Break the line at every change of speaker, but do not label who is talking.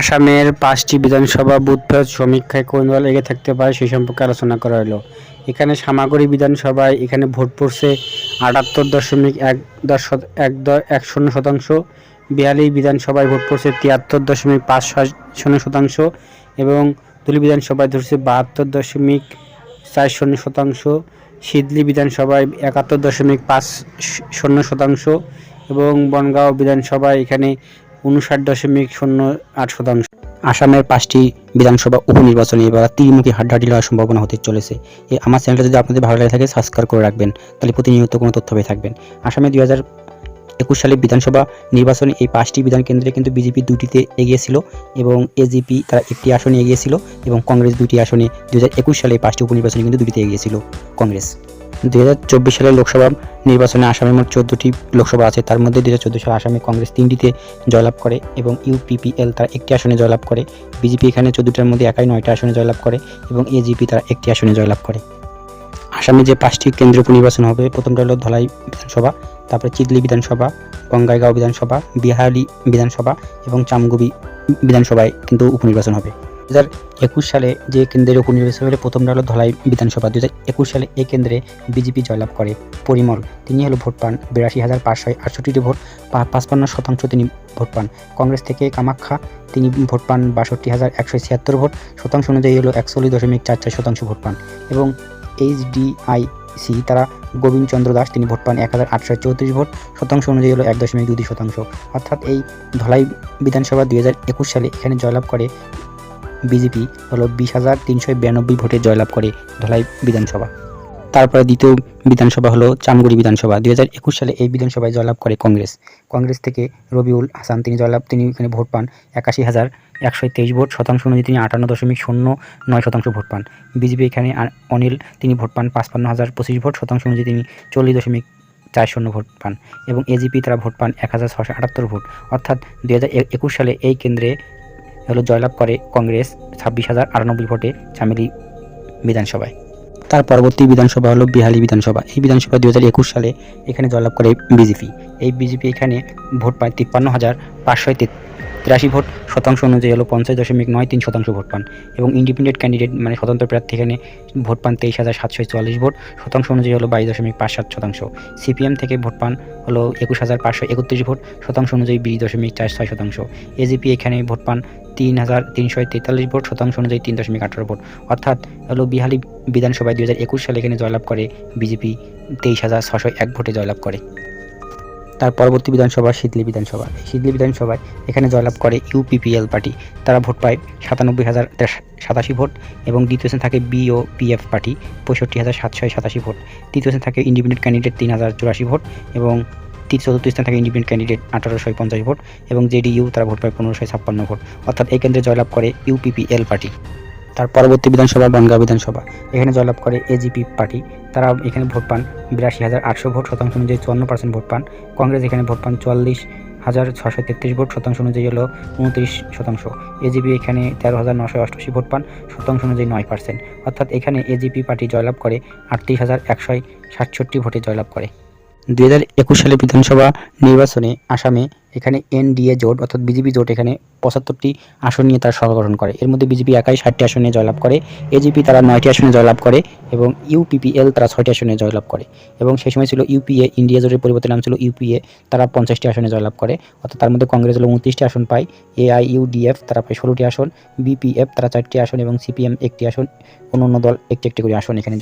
আসামের পাঁচটি বিধানসভা বুথ সমীক্ষায় কোন দল এগিয়ে থাকতে পারে সেই সম্পর্কে আলোচনা করা হলো। এখানে সামাগরি বিধানসভায় এখানে ভোট পড়ছে আটাত্তর দশমিক এক দশ এক এক শূন্য শতাংশ। বিহালি বিধানসভায় ভোট পড়ছে তিয়াত্তর দশমিক পাঁচ শূন্য শতাংশ এবং তুলি বিধানসভায় ধরছে বাহাত্তর দশমিক চার শূন্য শতাংশ। সিদলি বিধানসভায় একাত্তর দশমিক পাঁচ শূন্য শতাংশ এবং বনগাঁও বিধানসভায় এখানে উনষাট দশমিক শূন্য আট শতাংশ। আসামের পাঁচটি বিধানসভা উপনির্বাচনে এবার ত্রিমুখী হাড্ডাহাড্ডি লড়ার সম্ভাবনা হতে চলেছে। এই আমার চ্যানেলটা যদি আপনাদের ভালো লাগে থাকে সাবস্ক্রাইব করে রাখবেন। তাহলে প্রতিনিয়ত কোনো তথ্য পেয়ে থাকবেন। আসামে দুই হাজার একুশ সালে বিধানসভা নির্বাচনে এই পাঁচটি বিধান কেন্দ্রে কিন্তু বিজেপি দুটিতে এগিয়েছিল এবং এজিপি তারা একটি আসনে এগিয়েছিল এবং কংগ্রেস দুটি আসনে দু হাজার একুশ সালে পাঁচটি উপনির্বাচনে কিন্তু দুটিতে এগিয়েছিল কংগ্রেস। দুই হাজার চব্বিশ সালের লোকসভা নির্বাচনে আসামে মোট চোদ্দটি লোকসভা আছে। তার মধ্যে দুই হাজার চোদ্দ সালে আসামে কংগ্রেস তিনটিতে জয়লাভ করে এবং ইউপিপিএল তারা একটি আসনে জয়লাভ করে। বিজেপি এখানে চোদ্দোটার মধ্যে একাই নয়টা আসনে জয়লাভ করে এবং এজিপি তারা একটি আসনে জয়লাভ করে। আসামে যে পাঁচটি কেন্দ্র উপনির্বাচন হবে, প্রথমটা হলো ধলাই বিধানসভা, তারপরে চিদলি বিধানসভা, বঙ্গাইগাঁও বিধানসভা, বিহালি বিধানসভা এবং চামগুবি বিধানসভায় কিন্তু উপনির্বাচন হবে। হাজার একুশ সালে যে কেন্দ্রের উপনির্বাচন হলে প্রথমটা হলো ধলাই বিধানসভা। দু একুশ সালে এই কেন্দ্রে বিজেপি জয়লাভ করে পরিমল। তিনি হলো ভোট পান। বিরাশি হাজার পাঁচশো আটষট্টিটি ভোট পাঁচপান্ন শতাংশ তিনি ভোট পান। কংগ্রেস থেকে কামাখ্যা, তিনি ভোট পান বাষট্টি হাজার একশো ছিয়াত্তর ভোট। শতাংশ অনুযায়ী হলো একচল্লিশ দশমিক চার চার শতাংশ ভোট পান। এবং এইচডিআইসি তারা গোবিন্দ চন্দ্র দাস, তিনি ভোট পান এক হাজার আটশো চৌত্রিশ ভোট। শতাংশ অনুযায়ী হলো এক দশমিক দুই শতাংশ। অর্থাৎ এই ধলাই বিধানসভা দুই হাজার একুশ সালে এখানে জয়লাভ করে বিজেপি হলো বিশ হাজার তিনশো বিরানব্বই ভোটে জয়লাভ করে ধলাই বিধানসভা। তারপরে দ্বিতীয় বিধানসভা হলো চামগুড়ি বিধানসভা। দুই হাজার একুশ সালে এই বিধানসভায় জয়লাভ করে কংগ্রেস। কংগ্রেস থেকে রবিউল হাসান তিনি জয়লাভ, তিনি এখানে ভোট পান। একাশি হাজার একশো তেইশ ভোট শতাংশ অনুযায়ী তিনি আটান্ন দশমিক শূন্য নয় শতাংশ ভোট পান। বিজেপি এখানে অনিল তিনি ভোট পান পাঁচপান্ন হাজার পঁচিশ ভোট শতাংশ অনুযায়ী তিনি চল্লিশ দশমিক চার শূন্য ভোট পান এবং এজিপি তারা ভোট পান এক হাজার ছশো আটাত্তর ভোট। অর্থাৎ দু হাজার একুশ সালে এই কেন্দ্রে হলো জয়লাভ করে কংগ্রেস ছাব্বিশ হাজার আটানব্বই ভোটে চামেলি বিধানসভায়। তার পরবর্তী বিধানসভা হলো বিহালি বিধানসভা। এই বিধানসভা দু হাজার একুশ সালে এখানে জয়লাভ করে বিজেপি। এই বিজেপি এখানে ভোট পায় তিপ্পান্ন হাজার পাঁচশো তিরাশি ভোট শতাংশ অনুযায়ী হলো পঞ্চাশ দশমিক নয় তিন শতাংশ ভোট পান এবং ইন্ডিপেন্ডেন্ট ক্যান্ডিডেট মানে স্বতন্ত্র প্রার্থী এখানে ভোট পান তেইশ হাজার সাতশো চুয়াল্লিশ ভোট। শতাংশ অনুযায়ী হলো বাইশ দশমিক পাঁচ সাত শতাংশ। সিপিএম থেকে ভোট পান হলো একুশ হাজার পাঁচশো একত্রিশ ভোট। শতাংশ অনুযায়ী বিশ দশমিক চার ছয় শতাংশ। এজিপি এখানে ভোট পান তিন হাজার তিনশো তেতাল্লিশ ভোট। শতাংশ অনুযায়ী তিন দশমিক আঠারো ভোট। অর্থাৎ হলো বিহালি বিধানসভায় দুই হাজার একুশ সালে এখানে জয়লাভ করে বিজেপি তেইশ হাজার ছশো এক ভোটে জয়লাভ করে। তার পরবর্তী বিধানসভা শীতলি বিধানসভা। শীতলি বিধানসভায় এখানে জয়লাভ করে ইউপিপিএল পার্টি। তারা ভোট পায় সাতানব্বই হাজার সাতাশি ভোট এবং দ্বিতীয় স্থানে থাকে বিও পিএফ পার্টি, পঁয়ষট্টি হাজার সাতশো সাতাশি ভোট। তৃতীয় স্থানে থাকে ইন্ডিপেন্ডেন্ট ক্যান্ডিডেট তিন হাজার চুরাশি ভোট এবং তৃতীয় চতুর্থ স্থান থাকে ইন্ডিপেন্ডেন্ট ক্যান্ডিডেট আঠারোশো পঞ্চাশ ভোট এবং জেডিইউ তারা ভোট পায় পনেরোশো ছাপ্পান্ন ভোট। অর্থাৎ এই কেন্দ্রে জয়লাভ করে ইউপিপিএল পার্টি। তার পরবর্তী বিধানসভা বনগাঁও বিধানসভা। এখানে জয়লাভ করে এজিপি পার্টি। তারা এখানে ভোট পান বিরাশি হাজার আটশো ভোট শতাংশ অনুযায়ী চুয়ান্ন পার্সেন্ট ভোট পান। কংগ্রেস এখানে ভোট পান চুয়াল্লিশ হাজার ছশো তেত্রিশ ভোট শতাংশ অনুযায়ী হলো উনত্রিশ শতাংশ। এজিপি এখানে তেরো হাজার নশো অষ্টআশি ভোট পান, শতাংশ অনুযায়ী নয় পার্সেন্ট অর্থাৎ এখানে এজিপি পার্টি জয়লাভ করে আটত্রিশ হাজার একশো সাতষট্টি ভোটে জয়লাভ করে। দুই হাজার একুশ সালে বিধানসভা নির্বাচনে আসামে এখানে এনডিএ জোট অর্থাৎ বিজেপি জোট এখানে পঁচাত্তরটি আসন নিয়ে তারা সরকার গঠন করে। এর মধ্যে বিজেপি একাই ষাটটি আসনে জয়লাভ করে এজিপি তারা নয়টি আসনে জয়লাভ করে এবং ইউপিপিএল তারা ছয়টি আসনে জয়লাভ করে। এবং সেই সময় ছিল ইউপিএ ইন্ডিয়া জোটের পরিবর্তে নাম ছিল ইউপিএ তারা পঞ্চাশটি আসনে জয়লাভ করে। অর্থাৎ তার মধ্যে কংগ্রেস হলো উনত্রিশটি আসন পায় এআইইউডিএফ তারা পায় ষোলোটি আসন বিপিএফ তারা চারটি আসন এবং সিপিএম একটি আসন। অন্য অন্য দল একটি একটি করে আসন এখানে